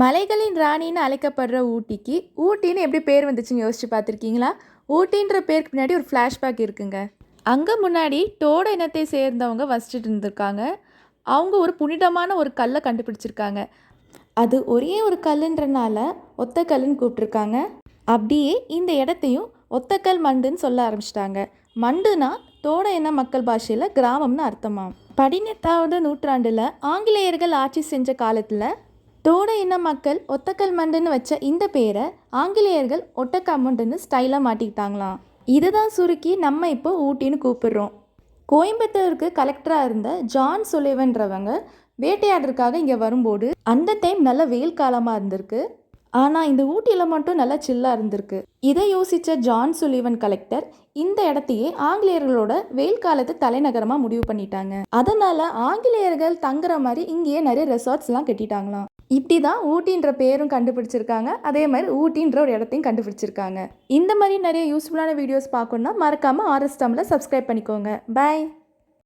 மலைகளின் ராணின்னு அழைக்கப்படுற ஊட்டிக்கு ஊட்டின்னு எப்படி பேர் வந்துச்சுன்னு யோசிச்சு பார்த்துருக்கீங்களா? ஊட்டின்ற பேருக்கு பின்னாடி ஒரு ஃப்ளாஷ்பேக் இருக்குங்க. அங்கே முன்னாடி தோட இனத்தை சேர்ந்தவங்க வசிச்சுட்டு இருந்திருக்காங்க. அவங்க ஒரு புனிதமான ஒரு கல்லை கண்டுபிடிச்சிருக்காங்க. அது ஒரே ஒரு கல்லுன்றனால ஒத்த கல்லுன்னு கூப்பிட்ருக்காங்க அப்படியே இந்த இடத்தையும் ஒத்தக்கல் மண்டுன்னு சொல்ல ஆரம்பிச்சிட்டாங்க. மண்டுனா தோட இன மக்கள் பாஷையில் கிராமம்னு அர்த்தமாம். பதினெட்டாவது நூற்றாண்டில் ஆங்கிலேயர்கள் ஆட்சி செஞ்ச காலத்தில் தோட இன மக்கள் ஒத்தக்கல் மண்டுன்னு வச்ச இந்த பேரை ஆங்கிலேயர்கள் ஒட்டக்கமண்டுன்னு ஸ்டைலாக மாட்டிக்கிட்டாங்களாம். இதுதான் சுருக்கி நம்ம இப்போ ஊட்டின்னு கூப்பிடுறோம். கோயம்புத்தூருக்கு கலெக்டராக இருந்த ஜான் சுலேவன்றவங்க வேட்டையாடுறதுக்காக இங்கே வரும்போது அந்த டைம் நல்ல வெயில் காலமாக இருந்திருக்கு. ஆனால் இந்த ஊட்டியில் மட்டும் நல்லா சில்லாக இருந்திருக்கு. இதை யோசித்த ஜான் சுலிவன் கலெக்டர் இந்த இடத்தையே ஆங்கிலேயர்களோட வெயில் காலத்து தலைநகரமாக முடிவு பண்ணிட்டாங்க. அதனால் ஆங்கிலேயர்கள் தங்குற மாதிரி இங்கேயே நிறைய ரெசார்ட்ஸ்லாம் கட்டிட்டாங்களாம். இப்படி தான் ஊட்டின்ற பேரும் கண்டுபிடிச்சிருக்காங்க. அதே மாதிரி ஊட்டின்ற ஒரு இடத்தையும் கண்டுபிடிச்சிருக்காங்க. இந்த மாதிரி நிறைய யூஸ்ஃபுல்லான வீடியோஸ் பார்க்கணுன்னா மறக்காமல் ஆர்எஸ் தமிழை சப்ஸ்கிரைப் பண்ணிக்கோங்க. பை